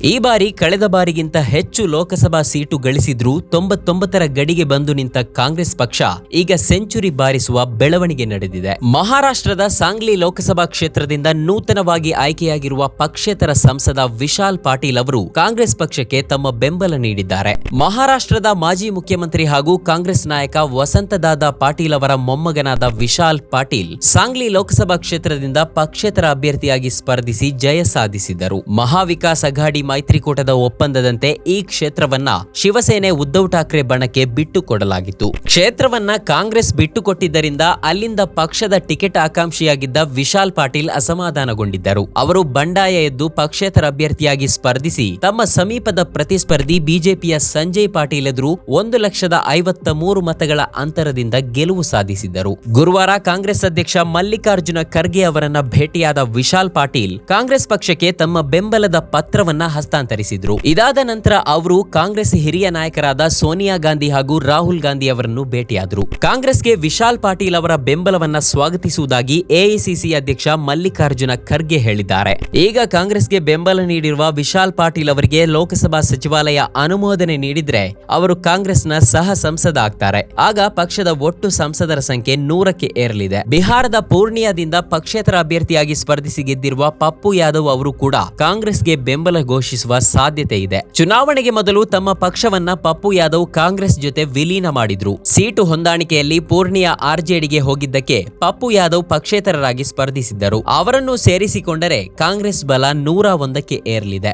ಈ ಬಾರಿ ಕಳೆದ ಬಾರಿಗಿಂತ ಹೆಚ್ಚು ಲೋಕಸಭಾ ಸೀಟು ಗಳಿಸಿದ್ರೂ ತೊಂಬತ್ತೊಂಬತ್ತರ ಗಡಿಗೆ ಬಂದು ನಿಂತ ಕಾಂಗ್ರೆಸ್ ಪಕ್ಷ ಈಗ ಸೆಂಚುರಿ ಬಾರಿಸುವ ಬೆಳವಣಿಗೆ ನಡೆದಿದೆ. ಮಹಾರಾಷ್ಟ್ರದ ಸಾಂಗ್ಲಿ ಲೋಕಸಭಾ ಕ್ಷೇತ್ರದಿಂದ ನೂತನವಾಗಿ ಆಯ್ಕೆಯಾಗಿರುವ ಪಕ್ಷೇತರ ಸಂಸದ ವಿಶಾಲ್ ಪಾಟೀಲ್ ಅವರು ಕಾಂಗ್ರೆಸ್ ಪಕ್ಷಕ್ಕೆ ತಮ್ಮ ಬೆಂಬಲ ನೀಡಿದ್ದಾರೆ. ಮಹಾರಾಷ್ಟ್ರದ ಮಾಜಿ ಮುಖ್ಯಮಂತ್ರಿ ಹಾಗೂ ಕಾಂಗ್ರೆಸ್ ನಾಯಕ ವಸಂತದಾದ ಪಾಟೀಲ್ ಅವರ ಮೊಮ್ಮಗನಾದ ವಿಶಾಲ್ ಪಾಟೀಲ್ ಸಾಂಗ್ಲಿ ಲೋಕಸಭಾ ಕ್ಷೇತ್ರದಿಂದ ಪಕ್ಷೇತರ ಅಭ್ಯರ್ಥಿಯಾಗಿ ಸ್ಪರ್ಧಿಸಿ ಜಯ ಸಾಧಿಸಿದರು. ಮಹಾವಿಕಾಸ್ ಅಘಾಡಿ ಮೈತ್ರಿಕೂಟದ ಒಪ್ಪಂದದಂತೆ ಈ ಕ್ಷೇತ್ರವನ್ನ ಶಿವಸೇನೆ ಉದ್ಧವ್ ಠಾಕ್ರೆ ಬಣಕ್ಕೆ ಬಿಟ್ಟುಕೊಡಲಾಗಿತ್ತು ಕ್ಷೇತ್ರವನ್ನ ಕಾಂಗ್ರೆಸ್ ಬಿಟ್ಟುಕೊಟ್ಟಿದ್ದರಿಂದ ಅಲ್ಲಿಂದ ಪಕ್ಷದ ಟಿಕೆಟ್ ಆಕಾಂಕ್ಷಿಯಾಗಿದ್ದ ವಿಶಾಲ್ ಪಾಟೀಲ್ ಅಸಮಾಧಾನಗೊಂಡಿದ್ದರು. ಅವರು ಬಂಡಾಯ ಎದ್ದು ಪಕ್ಷೇತರ ಅಭ್ಯರ್ಥಿಯಾಗಿ ಸ್ಪರ್ಧಿಸಿ ತಮ್ಮ ಸಮೀಪದ ಪ್ರತಿಸ್ಪರ್ಧಿ ಬಿಜೆಪಿಯ ಸಂಜಯ್ ಪಾಟೀಲ್ ಎದುರು ಒಂದು ಲಕ್ಷದ ಐವತ್ತ ಮೂರು ಮತಗಳ ಅಂತರದಿಂದ ಗೆಲುವು ಸಾಧಿಸಿದ್ದರು. ಗುರುವಾರ ಕಾಂಗ್ರೆಸ್ ಅಧ್ಯಕ್ಷ ಮಲ್ಲಿಕಾರ್ಜುನ ಖರ್ಗೆ ಅವರನ್ನ ಭೇಟಿಯಾದ ವಿಶಾಲ್ ಪಾಟೀಲ್ ಕಾಂಗ್ರೆಸ್ ಪಕ್ಷಕ್ಕೆ ತಮ್ಮ ಬೆಂಬಲದ ಪತ್ರವನ್ನ ಹಸ್ತಾಂತರಿಸಿದ್ರು. ಇದಾದ ನಂತರ ಅವರು ಕಾಂಗ್ರೆಸ್ ಹಿರಿಯ ನಾಯಕರಾದ ಸೋನಿಯಾ ಗಾಂಧಿ ಹಾಗೂ ರಾಹುಲ್ ಗಾಂಧಿ ಅವರನ್ನು ಭೇಟಿಯಾದರು. ಕಾಂಗ್ರೆಸ್ಗೆ ವಿಶಾಲ್ ಪಾಟೀಲ್ ಅವರ ಬೆಂಬಲವನ್ನ ಸ್ವಾಗತಿಸುವುದಾಗಿ ಎಐಸಿಸಿ ಅಧ್ಯಕ್ಷ ಮಲ್ಲಿಕಾರ್ಜುನ ಖರ್ಗೆ ಹೇಳಿದ್ದಾರೆ. ಈಗ ಕಾಂಗ್ರೆಸ್ಗೆ ಬೆಂಬಲ ನೀಡಿರುವ ವಿಶಾಲ್ ಪಾಟೀಲ್ ಅವರಿಗೆ ಲೋಕಸಭಾ ಸಚಿವಾಲಯ ಅನುಮೋದನೆ ನೀಡಿದ್ರೆ ಅವರು ಕಾಂಗ್ರೆಸ್ನ ಸಹ ಸಂಸದ ಆಗ್ತಾರೆ. ಆಗ ಪಕ್ಷದ ಒಟ್ಟು ಸಂಸದರ ಸಂಖ್ಯೆ ನೂರಕ್ಕೆ ಏರಲಿದೆ. ಬಿಹಾರದ ಪೂರ್ಣಿಯಾದಿಂದ ಪಕ್ಷೇತರ ಅಭ್ಯರ್ಥಿಯಾಗಿ ಸ್ಪರ್ಧಿಸಿ ಗೆದ್ದಿರುವ ಪಪ್ಪು ಯಾದವ್ ಅವರು ಕೂಡ ಕಾಂಗ್ರೆಸ್ಗೆ ಬೆಂಬಲ ಘೋಷಿಸುವ ಸಾಧ್ಯತೆ ಇದೆ. ಚುನಾವಣೆಗೆ ಮೊದಲು ತಮ್ಮ ಪಕ್ಷವನ್ನ ಪಪ್ಪು ಯಾದವ್ ಕಾಂಗ್ರೆಸ್ ಜೊತೆ ವಿಲೀನ ಮಾಡಿದ್ರು. ಸೀಟು ಹೊಂದಾಣಿಕೆಯಲ್ಲಿ ಪೂರ್ಣಿಯಾ ಆರ್ಜೆಡಿಗೆ ಹೋಗಿದ್ದಕ್ಕೆ ಪಪ್ಪು ಯಾದವ್ ಪಕ್ಷೇತರರಾಗಿ ಸ್ಪರ್ಧಿಸಿದ್ದರು. ಅವರನ್ನು ಸೇರಿಸಿಕೊಂಡರೆ ಕಾಂಗ್ರೆಸ್ ಬಲ ನೂರ ಒಂದಕ್ಕೆ ಏರಲಿದೆ.